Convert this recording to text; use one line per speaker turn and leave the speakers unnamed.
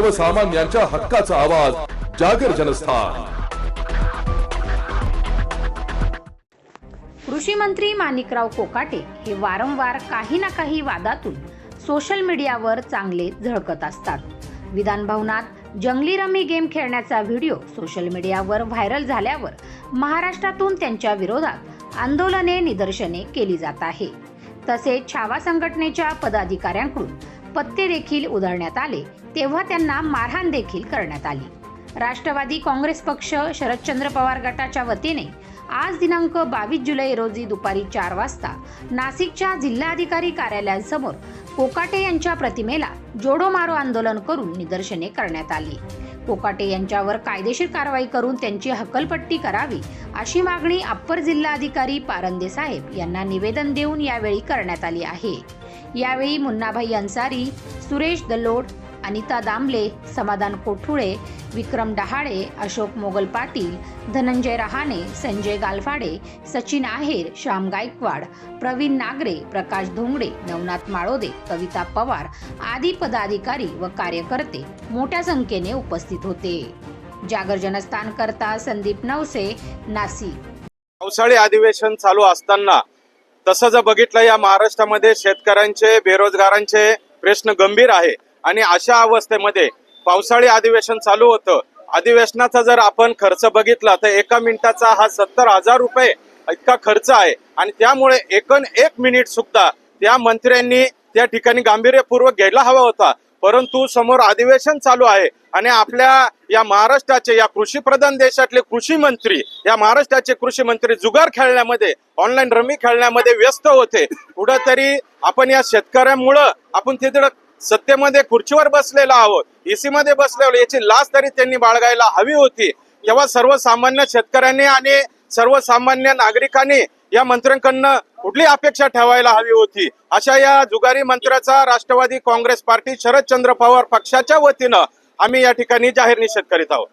सर्वसामान्यांच्या हक्काचा आवाज जागर जनस्थान.
कृषी मंत्री माणिकराव कोकाटे हे वारंवार काही ना काही वादातून सोशल मीडियावर चांगले झळकत असतात. विधान भवनात जंगली रमी गेम खेळण्याचा व्हिडिओ सोशल मीडियावर व्हायरल झाल्यावर महाराष्ट्रातून त्यांच्या विरोधात आंदोलने निदर्शने केली जात आहे. तसेच छावा संघटनेच्या पदाधिकाऱ्यांकडून पत्ते देखील उधळण्यात आले तेव्हा त्यांना मारहाण देखील करण्यात आली. राष्ट्रवादी काँग्रेस पक्ष शरदचंद्र पवार गटाच्या वतीने आज दिनांक बावीस जुलै रोजी दुपारी चार वाजता नाशिकच्या जिल्हाधिकारी कार्यालयासमोर कोकाटे यांच्या प्रतिमेला जोडो मारो आंदोलन करून निदर्शने करण्यात आली. कोकाटे यांच्यावर कायदेशीर कारवाई करून त्यांची हकलपट्टी करावी अशी मागणी अप्पर जिल्हाधिकारी पारंदे साहेब यांना निवेदन देऊन यावेळी करण्यात आली आहे. यावेळी मुन्नाभाई अन्सारी सुरेश दलोड अनिता दामले समाधान कोठुळे विक्रम डहाळे अशोक मोगल पाटील धनंजय रहाणे संजय गालफाडे सचिन आहेर श्याम गायकवाड प्रवीण नागरे प्रकाश धोंगडे नवनाथ माळोदे कविता पवार आदी पदाधिकारी व कार्यकर्ते मोठ्या संख्येने उपस्थित होते. जागर जनस्थान करता संदीप नवसे नाशिक.
पावसाळी अधिवेशन चालू असताना तसं जर बघितलं या महाराष्ट्रामध्ये शेतकऱ्यांचे बेरोजगारांचे प्रश्न गंभीर आहे. आणि अशा अवस्थेमध्ये पावसाळी अधिवेशन चालू होतं. अधिवेशनाचा जर आपण खर्च बघितला तर एका मिनिटाचा हा सत्तर हजार रुपये इतका खर्च आहे. आणि त्यामुळे एकन एक मिनिट सुद्धा त्या मंत्र्यांनी त्या ठिकाणी गांभीर्यपूर्वक घ्यायला हवा होता. परंतु समोर अधिवेशन चालू आहे आणि आपल्या या महाराष्ट्राचे या कृषी प्रधान देशातले कृषी मंत्री या महाराष्ट्राचे कृषी मंत्री जुगार खेळण्यामध्ये ऑनलाईन रमी खेळण्यामध्ये व्यस्त होते. कुठंतरी आपण या शेतकऱ्यांमुळं आपण तिथे सत्तेमध्ये खुर्चीवर बसलेलो आहोत एसी मध्ये बसलेलो याची लाच तरी त्यांनी बाळगायला हवी होती. तेव्हा सर्वसामान्य शेतकऱ्यांनी आणि सर्वसामान्य नागरिकांनी या मंत्र्यांकडनं कुठली अपेक्षा ठेवायला हवी होती. अशा या जुगारी मंत्र्याचा राष्ट्रवादी काँग्रेस पार्टी शरदचंद्र पवार पक्षाच्या वतीनं आम्ही या ठिकाणी जाहीर निषेध करीत आहोत.